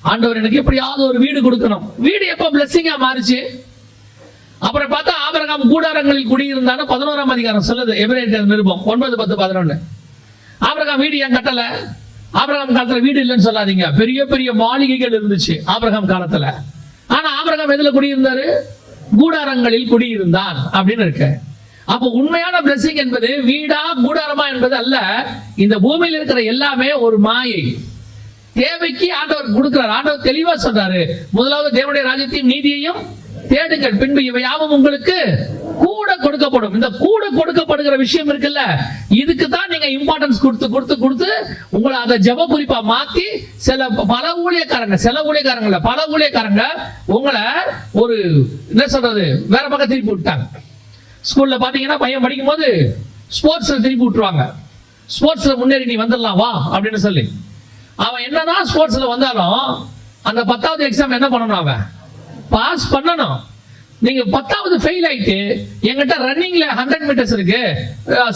S1: ஆண்டவர் எனக்கு எப்படியாவது ஒரு வீடு கொடுக்கணும். வீடு எப்ப பிளஸிங்கா மாறுச்சு? அப்புறம் பார்த்தா ஆபரகாம் கூடாரங்களில் குடியிருந்தான்னு பதினோராம் அதிகாரம் சொல்லுது. எபிரேயர் நிருபம். ஒன்பது பத்து பதினொன்னு. ஆபிரகாம் வீடு ஏன் கட்டல? ஆபிரகாம் காலத்துல வீடு இல்லைன்னு சொல்லாதீங்க. பெரிய பெரிய மாளிகைகள் இருந்துச்சு ஆபிரகாம் காலத்துல. ஆனா ஆபிரகாம் எதுல குடியிருந்தாரு? கூடாரங்களில் குடியிருந்தான் அப்படின்னு இருக்கு. அப்போ உண்மையான பிளஸிங் என்பது வீடா கூடாரமா என்பது அல்ல. இந்த பூமியில் இருக்கிற எல்லாமே ஒரு மாயை. தேவைக்கு ஆண்டவர் கொடுக்கிறார். ஆண்டவர் தெளிவா சொல்றாரு. முதலாவது தேவனுடைய ராஜ்யத்தையும் நீதியையும் தேடுங்கள். பின்பு இவை யாவும் உங்களுக்கு கூட கொடுக்கப்படும். இந்த கூட கொடுக்கப்படுகிற விஷயம் இருக்குல்ல இதுக்கு தான் நீங்க இம்பார்ட்டன்ஸ் கொடுத்து கொடுத்து கொடுத்து உங்களை அதை ஜப குறிப்பா மாத்தி சில பல ஊழியக்காரங்க சில ஊழியக்காரங்க பல ஊழியக்காரங்க உங்களை ஒரு என்ன சொல்றது வேற பக்கம் திருப்பி விட்டாங்க. ஸ்கூல்ல பாத்தீங்கன்னா பையன் படிக்கும் போது ஸ்போர்ட்ஸ்ல திருப்பி விட்டுருவாங்க. ஸ்போர்ட்ஸ்ல முன்னேறி நீ வந்துடலாம் வா அப்படின்னு சொல்லி. அவன் என்னதான் ஸ்போர்ட்ஸ்ல வந்தாலும் அந்த பத்தாவது எக்ஸாம் என்ன பண்ணணும் அவன்? பாஸ் பண்ணணும். நீங்க பத்தாவது ஃபெயில் ஆயிட்டு எங்கிட்ட ரன்னிங்ல ஹண்ட்ரட் மீட்டர்ஸ் இருக்கு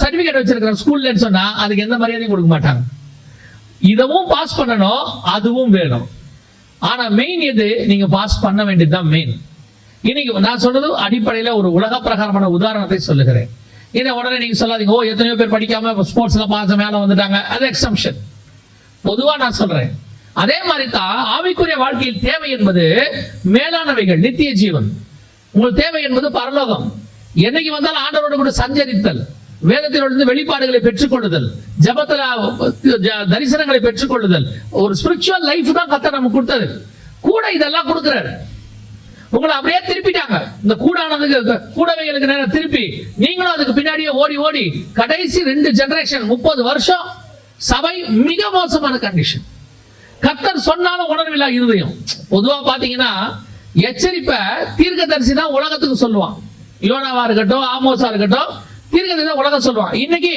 S1: சர்டிபிகேட் வச்சிருக்கிற ஸ்கூல்லன்னு சொன்னா அதுக்கு எந்த மரியாதையும் கொடுக்க மாட்டாங்க. இதவும் பாஸ் பண்ணணும் அதுவும் வேணும். ஆனா மெயின் எது? நீங்க பாஸ் பண்ண வேண்டியதுதான் மெயின் இன்னைக்கு நான் சொன்னது அடிப்படையில ஒரு உலக பிரகாரமான உதாரணத்தை சொல்லுகிறேன். இதை உடனே நீங்க சொல்லாதீங்க. ஓ எத்தனையோ பேர் படிக்காம ஸ்போர்ட்ஸ்ல பாஸ் மேல வந்துட்டாங்க. அது எக்ஸம்ஷன் பொதுவா நான் சொல்றேன். அதே மாதிரி தான் ஆவிக்குரிய வாழ்க்கையில் தேவை என்பது மேலானவைகள் நித்திய ஜீவன். உங்கள் தேவை என்பது பரலோகம். என்னைக்கு வந்தாலும் ஆண்டவரோடு கூட சஞ்சரித்தல் வேதத்திலிருந்து வெளிப்பாடுகளை பெற்றுக்கொள்ளுதல் ஜபத்துல தரிசனங்களை பெற்றுக்கொள்ளுதல் ஒரு ஸ்பிரிச்சுவல் லைஃப் தான் கத்த நமக்கு கொடுத்தது கூட இதெல்லாம் கொடுக்கிறாரு. உங்களை அப்படியே திருப்பிட்டாங்க. இந்த கூடானதுக்கு கூடவைகளுக்கு நேரம் திருப்பி நீங்களும் அதுக்கு பின்னாடியே ஓடி ஓடி கடைசி ரெண்டு ஜெனரேஷன் முப்பது வருஷம் சபை மிக மோசமான கண்டிஷன் கத்தர் சொன்னாலும் உணர்வில்லா இருதயம். பொதுவா பாத்தீங்கன்னா எச்சரிப்பை தீர்க்கதரிசி தான் உலகத்துக்கு சொல்லுவான். யோனாவா இருக்கட்டும் ஆமோசா இருக்கட்டும் தீர்க்கதரிசி தான் உலகம் சொல்லுவான். இன்னைக்கு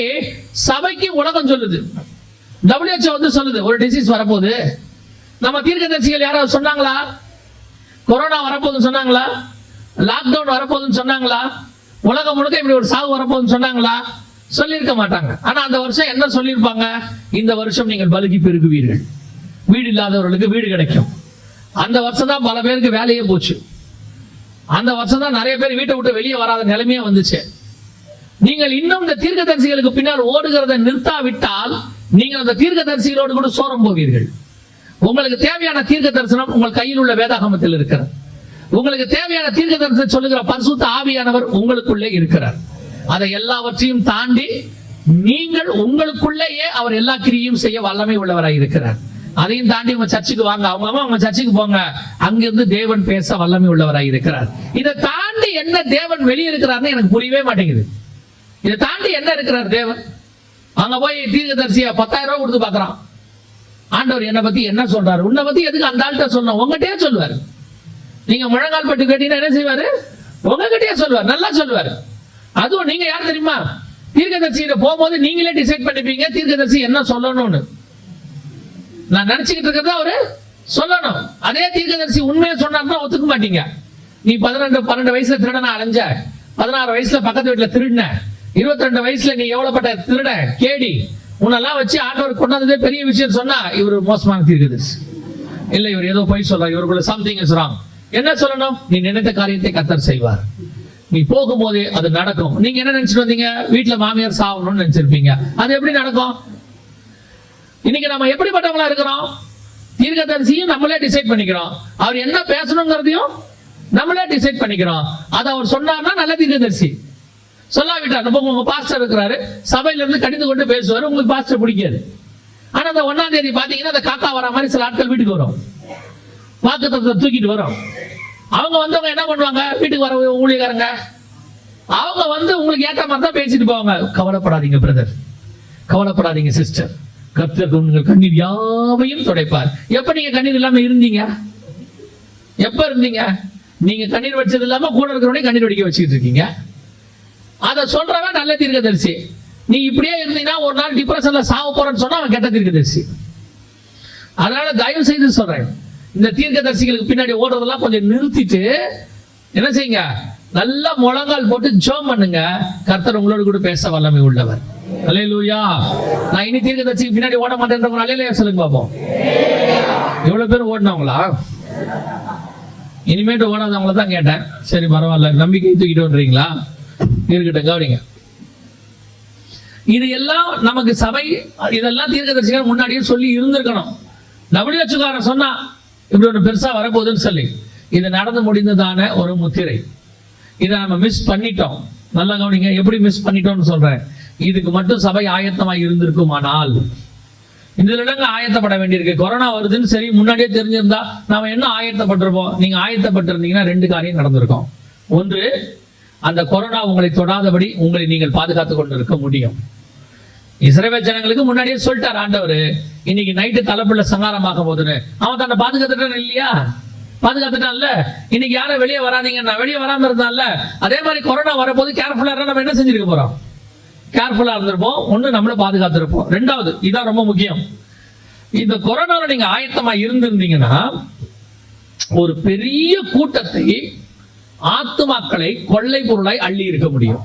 S1: சபைக்கு உலகம் சொல்லுது. WHO வந்து சொல்லுது ஒரு டிசீஸ் வரப்போகுது. நம்ம தீர்க்கதரிசிகள் யாராவது சொன்னாங்களா? கொரோனா வரப்போகுதுன்னு சொன்னாங்களா? லாக்டவுன் வரப்போகுதுன்னு சொன்னாங்களா? உலகம் முழுக்க இப்படி ஒரு சாவு வரப்போகுதுன்னு சொன்னாங்களா? சொல்லியிருக்க மாட்டாங்க. ஆனா அந்த வருஷம் என்ன சொல்லியிருப்பாங்க? இந்த வருஷம் நீங்கள் பலுகி பெருகுவீர்கள். வீடு இல்லாதவர்களுக்கு வீடு கிடைக்கும். அந்த வருஷம் தான் பல பேருக்கு வேலையே போச்சு. அந்த வருஷம் தான் நிறைய பேர் வீட்டை விட்டு வெளியே வராத நிலைமையே வந்துச்சு. நீங்கள் இன்னும் இந்த தீர்க்க தரிசிகளுக்கு பின்னால் ஓடுகிறத நிறுத்தாவிட்டால் நீங்கள் அந்த தீர்க்கதரிசிகளோடு கூட சோரம் போவீர்கள். உங்களுக்கு தேவையான தீர்க்க தரிசனம் உங்கள் கையில் உள்ள வேதாகமத்தில் இருக்கிறது. உங்களுக்கு தேவையான தீர்க்க தரிசனம் சொல்லுகிற பரிசுத்த ஆவியானவர் உங்களுக்குள்ளே இருக்கிறார். அதை எல்லாவற்றையும் தாண்டி நீங்கள் உங்களுக்குள்ளேயே அவர் எல்லா கிரியும் செய்ய வல்லமை உள்ளவராக இருக்கிறார். அதையும் தாண்டி உங்க சர்ச்சுக்கு வாங்க. அவங்க அம்மா உங்க சர்ச்சுக்கு போங்க. அங்கிருந்து தேவன் பேச வல்லமை உள்ளவராக இருக்கிறார். இதை தாண்டி என்ன தேவன் வெளியே இருக்கிறார்னு எனக்கு புரியவே மாட்டேங்குது. இதை தாண்டி என்ன இருக்கிறார் தேவன்? அங்க போய் தீர்க்கதரிசியா பத்தாயிரம் ரூபாய் கொடுத்து பாக்குறான் ஆண்டவர் என்னை பத்தி என்ன சொல்றாரு? உன்னை பத்தி எதுக்கு அந்த ஆள்கிட்ட சொன்னோம் உங்ககிட்டயே சொல்லுவார். நீங்க முழங்கால் பட்டு கேட்டீங்கன்னா என்ன செய்வாரு? உங்ககிட்டயே சொல்லுவார். நல்லா சொல்லுவார். அதுவும் நீங்க யார் தெரியுமா? தீர்க்கதரிசியிட்ட போகும்போது நீங்களே டிசைட் பண்ணிப்பீங்க தீர்க்கதரிசி என்ன சொல்லணும்னு. நான் நினைச்சுக்கிட்டு இருக்கிறத அவரு சொல்லணும். அதே தீர்க்கதரிசி உண்மையை சொன்னார்னா ஒத்துக்க மாட்டீங்க. நீ பதினெண்டு பன்னெண்டு வயசுல திருடனா அலைஞ்ச பதினாறு வயசுல பக்கத்து வீட்டுல திருடின இருபத்தி ரெண்டு வயசுல நீ எவ்வளவுப்பட்ட திருட கேடி உன்னெல்லாம் வச்சு ஆண்டவர் கொண்டாந்ததே பெரிய விஷயம் சொன்னா இவர் மோசமான தீர்க்கதரிசி. இல்ல இவர் ஏதோ போய் சொல்றார் இவருக்குள்ள சம்திங் இஸ் ராங் என்ன சொல்லணும்? நீ நினைத்த காரியத்தை கத்தர் செய்வார். நீ போகும்போதே அது நடக்கும். நீங்க என்ன நினைச்சிட்டு வந்தீங்க? வீட்டுல மாமியார் சாகணும்னு நினைச்சிருப்பீங்க. அது எப்படி நடக்கும்? இன்னைக்கு நம்ம எப்படிப்பட்டவங்களா இருக்கிறோம்? தீர்க்கதரிசியும் நம்மளே டிசைட் பண்ணிக்கிறோம். அவர் என்ன பேசணுங்கிறதையும் நம்மளே டிசைட் பண்ணிக்கிறோம். அதை அவர் சொன்னார்னா நல்ல தீர்க்கதரிசி சொல்லாவிட்டார். நம்ம உங்க பாஸ்டர் இருக்கிறாரு. சபையில இருந்து கடிந்து கொண்டு பேசுவார். உங்களுக்கு பாஸ்டர் பிடிக்காது. ஆனா அந்த ஒன்னாம் தேதி பாத்தீங்கன்னா அந்த காக்கா வர மாதிரி சில ஆட்கள் வீட்டுக்கு வரும். வாக்குத்தத்தை தூக்கிட்டு வரும். அவங்க வந்தவங்க என்ன பண்ணுவாங்க? வீட்டுக்கு வர ஊழியக்காரங்க. அவங்க வந்து உங்களுக்கு ஏற்ற மாதிரி தான் பேசிட்டு போவாங்க. கவலைப்படாதீங்க பிரதர் கவலைப்படாதீங்க சிஸ்டர் கர்த்தர் உங்கள் கண்ணீர் யாவையும் துடைப்பார். எப்ப நீங்க கண்ணீர் இல்லாம இருந்தீங்க? எப்ப இருந்தீங்க? நீங்க கண்ணீர் வச்சது இல்லாம கூட இருக்கிறவனே கண்ணீர் வடிக்க வச்சுக்கிட்டு இருக்கீங்க. அதை சொல்றவன் நல்ல தீர்க்கதரிசி. நீ இப்படியே இருந்தீங்கன்னா ஒரு நாள் டிப்ரெஷன்ல சாவ போறேன்னு சொன்னா அவன் கெட்ட தீர்க்கதரிசி. அதனால தயவு செய்து சொல்றேன். இந்த தீர்க்கதரிசிகளுக்கு பின்னாடி ஓடுறதெல்லாம் கொஞ்சம் நிறுத்திட்டு என்ன செய்யுங்க? நல்லா முழங்கால் போட்டு ஜோம் பண்ணுங்க. கர்த்தர் உங்களோட கூட பேச வல்லமை உள்ளவர். அலையலூயா நான் இனி தீர்க்கதரிசிக்கு பின்னாடி ஓட மாட்டேன்றவங்க அல்லேலூயா சொல்லுங்க பாப்போம். எவ்வளவு பேர் ஓடினவங்களா? இனிமேட்டு ஓடாதவங்கள தான் கேட்டேன். சரி பரவாயில்ல. நம்பிக்கை தூக்கிட்டு வந்துறீங்களா இருக்கட்டும் கவனிங்க. இது எல்லாம் நமக்கு சபை இதெல்லாம் தீர்க்கதரிசிகள் முன்னாடியே சொல்லி இருந்திருக்கணும். நவடிவச்சுக்காரன் சொன்னா இப்படி ஒன்று பெருசா வரப்போகுதுன்னு சொல்லி. இது நடந்து முடிந்ததான ஒரு முத்திரை. இதை நம்ம மிஸ் பண்ணிட்டோம். நல்லா கவனிங்க எப்படி மிஸ் பண்ணிட்டோம்னு சொல்றேன். இதுக்கு மட்டும் சபை ஆயத்தமாக இருந்திருக்குமானால்? இந்த இடங்கள் ஆயத்தப்பட வேண்டியிருக்கு? கொரோனா வருதுன்னு சரி முன்னாடியே தெரிஞ்சிருந்தா நாம என்ன ஆயத்தப்பட்டிருப்போம்? நீங்க ஆயத்தப்பட்டிருந்தீங்கன்னா ரெண்டு காரியம் நடந்திருக்கும். ஒன்று அந்த கொரோனா உங்களை தொடாதபடி உங்களை நீங்கள் பாதுகாத்துக் கொண்டிருக்க முடியும். இஸ்ரவேல் ஜனங்களுக்கு முன்னாடியே சொல்லிட்டார் ஆண்டவர் இன்னைக்கு நைட்டு தலைப்புள்ள சங்காரமாக போதுன்னு. அவன் தன்னை பாதுகாத்துட்டான் இல்லையா? பாதுகாத்துட்டான்ல. இன்னைக்கு யாரும் வெளியே வராதீங்க நான் வெளியே வராம இருந்தான்ல. அதே மாதிரி கொரோனா வரப்போது கேர்ஃபுல்லா நம்ம என்ன செஞ்சிருக்க போறோம்? கேர்ஃபுல்லா இருந்திருப்போம். ஒண்ணு நம்மளை பாதுகாத்திருப்போம். ரெண்டாவது இதான் ரொம்ப முக்கியம். இந்த கொரோனால நீங்க ஆயத்தமா இருந்திருந்தீங்கன்னா ஒரு பெரிய கூட்டத்தை ஆத்துமாக்களை கொள்ளை பொருளாய் அள்ளி இருக்க முடியும்.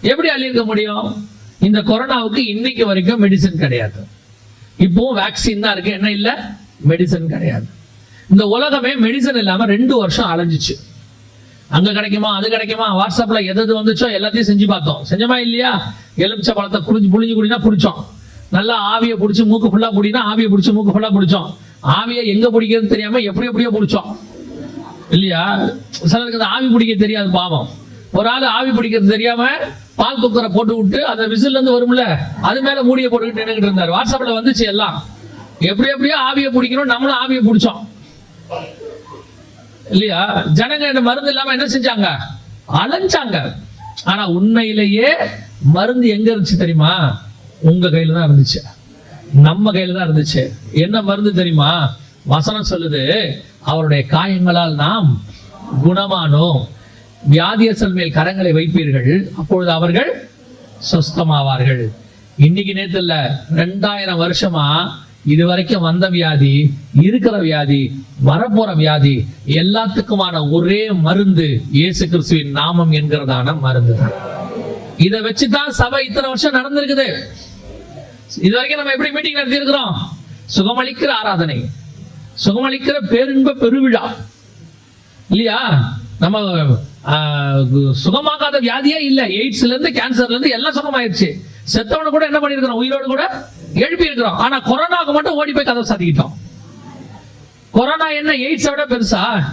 S1: எப்படி அள்ளி இருக்க முடியும்? இந்த கொரோனாவுக்கு இன்னைக்கு வரைக்கும் மெடிசன் கிடையாது. இப்பவும் வேக்சின் தான் இருக்கு. என்ன இல்லை? மெடிசன் கிடையாது. இந்த உலகமே மெடிசன் இல்லாம ரெண்டு வருஷம் அலைஞ்சிச்சு. அங்க கிடைக்குமா அது கிடைக்குமா வாட்ஸ்அப்ல எது எது வந்துச்சோ எல்லாத்தையும் செஞ்சு பார்த்தோம். செஞ்சோமா இல்லையா? எலுமிச்சை பழத்தை குளிஞ்சு புளிஞ்சு குடினா பிடிச்சோம். நல்லா ஆவியை பிடிச்சி மூக்கு ஃபுல்லா பிடினா ஆவியை பிடிச்சி மூக்கு ஃபுல்லா பிடிச்சோம். ஆவியை எங்க பிடிக்கிறதுன்னு தெரியாம எப்படி எப்படியோ பிடிச்சோம். இல்லையா? சிலருக்கு அந்த ஆவி பிடிக்க தெரியாது பாவம். ஒரு ஆள் ஆவி பிடிக்கிறது தெரியாம பால் குக்கரை போட்டு விட்டு அந்த விசில் இருந்து வரும்ல அது மேல மூடியை போட்டுக்கிட்டு நின்றுட்டு இருந்தார். வாட்ஸ்அப்ல வந்துச்சு எல்லாம். எப்படி எப்படியோ ஆவியை பிடிக்கணும் நம்மளும் ஆவியை பிடிச்சோம். இல்லையா? ஜனங்க என்ன மருந்து இல்லாம என்ன செஞ்சாங்க? அலைஞ்சாங்க. ஆனா உண்மையிலேயே மருந்து எங்க இருந்துச்சு தெரியுமா? உங்க கையில தான் இருந்துச்சு. நம்ம கையில தான் இருந்துச்சு. என்ன மருந்து தெரியுமா? வசனம் சொல்லுது அவருடைய காயங்களால் நாம் குணமானோம். வியாதியசல் மேல் கரங்களை வைப்பீர்கள். அப்பொழுது அவர்கள் சொஸ்தமாவார்கள். இன்னைக்கு நேத்து ரெண்டாயிரம் வருஷமா இது வரைக்கும் வந்த வியாதி இருக்கிற வியாதி வரப்போற வியாதி எல்லாத்துக்குமான ஒரே மருந்து இயேசு கிறிஸ்துவின் நாமம் என்கிறதான மருந்து. இத இதை வச்சுதான் சபை இத்தனை வருஷம் நடந்திருக்குது. இது வரைக்கும் நம்ம எப்படி மீட்டிங் நடத்தி இருக்கிறோம் சுகமளிக்கிற ஆராதனை சுகமளிக்கிற பேரின்ப பெருவிழா. இல்லையா? நம்ம ஆஹ், சுகமாகாத வியாதியே இல்ல. எய்ட்ஸ்ல இருந்து கேன்சர்ல இருந்து எல்லாம் சுகமாயிருச்சு. செத்தவன கூட என்ன பண்ணிருக்கிறோம் உயிரோடு கூட எழுப்பி இருக்கிறோம் ஆனா கொரோனாவுக்கு மட்டும் ஓடி போய் கதவை சாத்திக்கிட்டோம். கொரோனா என்ன எய்ட்ஸை விட பெருசா?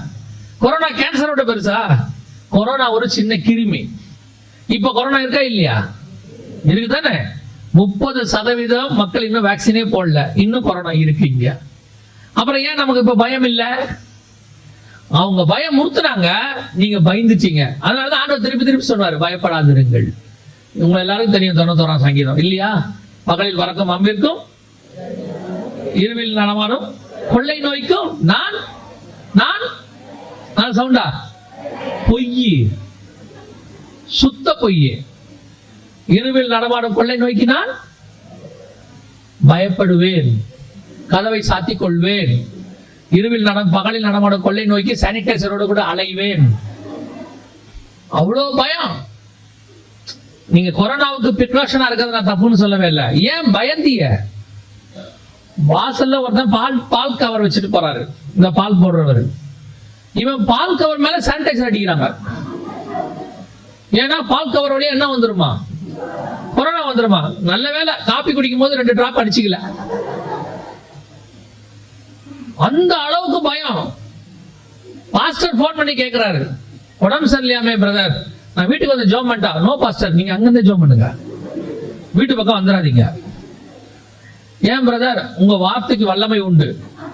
S1: கொரோனா கேன்சரை விட பெருசா? கொரோனா ஒரு சின்ன கிருமி. இப்ப கொரோனா இருக்கா இல்லையா? இருக்குதானே? முப்பது சதவீதம் மக்கள் இன்னும் வேக்சினே போடல. இன்னும் கொரோனா இருக்கு இங்க. அப்புறம் ஏன் நமக்கு இப்ப பயம் இல்ல? அவங்க பயம் முறுத்துனாங்க. நீங்க பயந்துட்டீங்க. அதனாலதான் ஆண்டவர் திருப்பி திருப்பி சொன்னாரு பயப்படாதிருங்கள். உங்க எல்லாருக்கும் தெரியும் தொண்ணூத்தோராம் சங்கீதம். இல்லையா? பகலில் வரக்கும் அம்பிற்கும் இருவில் நடமாடும் கொள்ளை நோய்க்கும் நான் நான் நான் சவுண்டா? பொய் சுத்த பொய் இருவில் நடமாடும் கொள்ளை நோய்க்கு நான் பயப்படுவேன். கதவை சாத்திக் கொள்வேன். இருவில் நட பகலில் நடமாடும் கொள்ளை நோய்க்கு சானிடைசரோட கூட அலைவேன். அவ்வளவு பயம். நீங்க கொரோனாவுக்கு பிரிகாஷனா இருக்கிறது நான் தப்புன்னு சொல்லவே இல்லை. ஏன் பயந்திய? வாசல்ல ஒருத்தன் பால் பால் கவர் வச்சுட்டு போறாரு. இந்த பால் போடுறவர். இவன் பால் கவர் மேல சானிடைசர் அடிக்கிறாங்க. ஏன்னா பால் கவர் வழியா என்ன வந்துருமா? கொரோனா வந்துருமா? நல்ல வேலை காப்பி குடிக்கும் போது ரெண்டு டிராப் அடிச்சுக்கல. அந்த அளவுக்கு பயம். பாஸ்டர் போன் பண்ணி கேக்குறாரு. உடம்பு சரியில்லையாமே பிரதர் நான் வீட்டுக்கு வந்து ஜோம் பண்ணிட்டா நோ பாஸ்டர் நீங்க அங்கிருந்தே ஜோம் பண்ணுங்க. வீட்டு பக்கம் வந்துடாதீங்க ஏன் பிரதர் உங்க வார்த்தைக்கு வல்லமை உண்டு.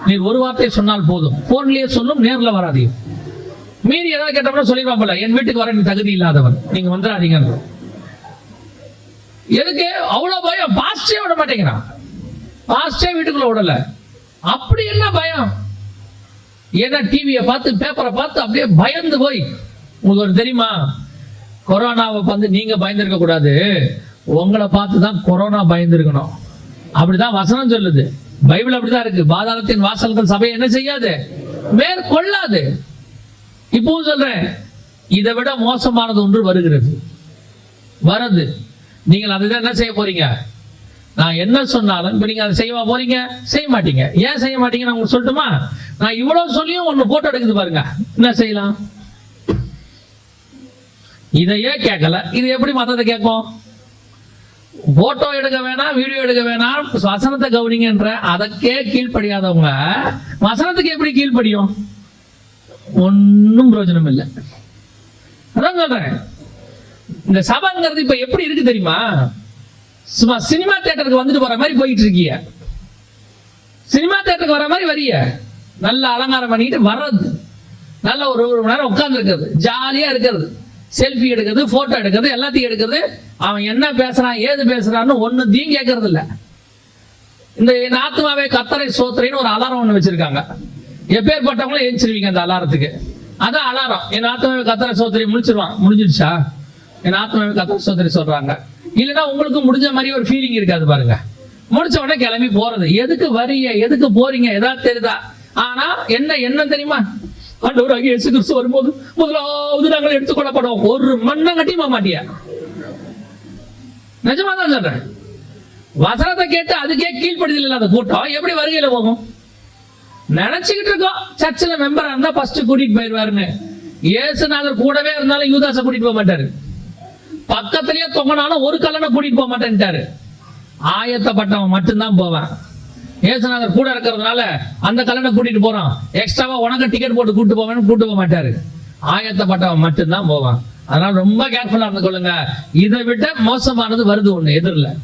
S1: நீர் ஒரு வார்த்தை சொன்னால் போதும். போன்லயே சொல்லும் நேர்ல வராதீங்க. மீறி ஏதாவது கேட்டோம்னா சொல்லிடுவான் போல என் வீட்டுக்கு வர நீ தகுதி இல்லாதவன். நீங்க வந்துடாதீங்க எதுக்கு? அவ்வளவு பயம். பாஸ்டே விட மாட்டேங்கிறான். பாஸ்டே வீட்டுக்குள்ள விடல அப்படி என்ன பயம்? ஏன்னா டிவியை பார்த்து பேப்பரை பார்த்து அப்படியே பயந்து போய். உங்களுக்கு ஒரு தெரியுமா? கொரோனாவை வந்து நீங்க பயந்துருக்க கூடாது. உங்களை பார்த்து தான் கொரோனா பயந்துருக்கணும். அப்படிதான் வசனம் சொல்லுது. பைபிள் அப்படிதான் இருக்கு. பாதாளத்தின் வாசல்கள் சபையை என்ன செய்யாது? மேற்கொள்ளாது. இப்பவும் சொல்றேன் இதை விட மோசமானது ஒன்று வருகிறது. வருது. நீங்கள் அதுதான் என்ன செய்ய போறீங்க? நான் என்ன சொன்னாலும் இப்ப நீங்க அதை செய்யவா போறீங்க? செய்ய மாட்டீங்க. ஏன் செய்ய மாட்டீங்க நான் உங்களுக்கு சொல்லட்டுமா? நான் இவ்வளவு சொல்லியும் ஒன்று போட்டோ எடுக்குது பாருங்க. என்ன செய்யலாம்? இதையே கேட்கல. இது எப்படி மத்ததை கேட்கும் போட்டோ எடுக்க வேணாம் வீடியோ எடுக்க வேணாம் வசனத்தை கவனிங்கன்ற அதற்கே கீழ்ப்படியாதவங்க வசனத்துக்கு எப்படி கீழ்ப்படியும்? ஒன்னும் பிரயோஜனம் இல்லை. அதான் சொல்றேன். இந்த சபைங்கிறது இப்ப எப்படி இருக்கு தெரியுமா? சும்மா சினிமா தேட்டருக்கு வந்துட்டு போற மாதிரி போயிட்டு இருக்கீங்க சினிமா தேட்டருக்கு வர மாதிரி வரிய. நல்ல அலங்காரம் பண்ணிட்டு வர்றது. நல்ல ஒரு ஒரு மணி நேரம் உட்கார்ந்து இருக்கிறது ஜாலியா இருக்கிறது. செல்ஃபி எடுக்கிறது போட்டோ எடுக்கிறது எல்லாத்தையும் எடுக்கிறது. அவன் என்ன பேசுறான் ஏது பேசுறான்னு ஒன்னுத்தையும் கேட்கறது இல்லை இந்த என் ஆத்மாவே கத்தரை சோத்திரைன்னு ஒரு அலாரம் ஒன்று வச்சிருக்காங்க. எப்பேற்பட்டவங்களும் எழுச்சிருவீங்க அந்த அலாரத்துக்கு. அதான் அலாரம். என் ஆத்மாவே கத்தரை சோத்திரை முடிச்சிருவான் முடிஞ்சிடுச்சா என் ஆத்மாவே கத்தரை சோத்திரை சொல்றாங்க. இல்லைன்னா உங்களுக்கு முடிஞ்ச மாதிரி ஒரு ஃபீலிங் இருக்காது பாருங்க. முடிச்ச உடனே கிளம்பி போறது. எதுக்கு வரீங்க எதுக்கு போறீங்க? ஏதாவது தெரியுதா? ஆனா என்ன என்ன தெரியுமா? ஆண்டவராக இயேசு கிறிஸ்து வரும்போது முதலாவது நாங்கள் எடுத்துக்கொள்ளப்படும். ஒரு மண்ணம் கட்டியுமா மாட்டியா? நிஜமா தான் சொல்றேன். வசனத்தை கேட்டு அதுக்கே கீழ்ப்படுதல் இல்லாத கூட்டம். எப்படி வருகையில போகும்? நினைச்சுக்கிட்டு இருக்கோம். சர்ச்சில் மெம்பரா இருந்தா ஃபர்ஸ்ட் கூட்டிட்டு போயிருவாருன்னு இயேசுநாதர் கூடவே இருந்தாலும் யூதாச கூட்டிட்டு போக மாட்டாரு. பக்கத்திலேயே தொங்கினாலும் ஒரு கல்லனை கூட்டிட்டு போக மாட்டேன்ட்டாரு. ஆயத்தப்பட்டவன் மட்டும்தான் போவான். ஏசுநாதர் கூட இருக்கிறதுனால அந்த கல்லணை கூட்டிட்டு போறான். எக்ஸ்ட்ராவா உனக்கு டிக்கெட் போட்டு கூட்டு போவேன்னு கூட்டு போக மாட்டாரு. ஆயத்தப்பட்டவன் மட்டும்தான் போவான். அதனால ரொம்ப கேர்ஃபுல்லா இருந்து கொள்ளுங்க. இதை விட மோசமானது வருது ஒண்ணு எதிரில்.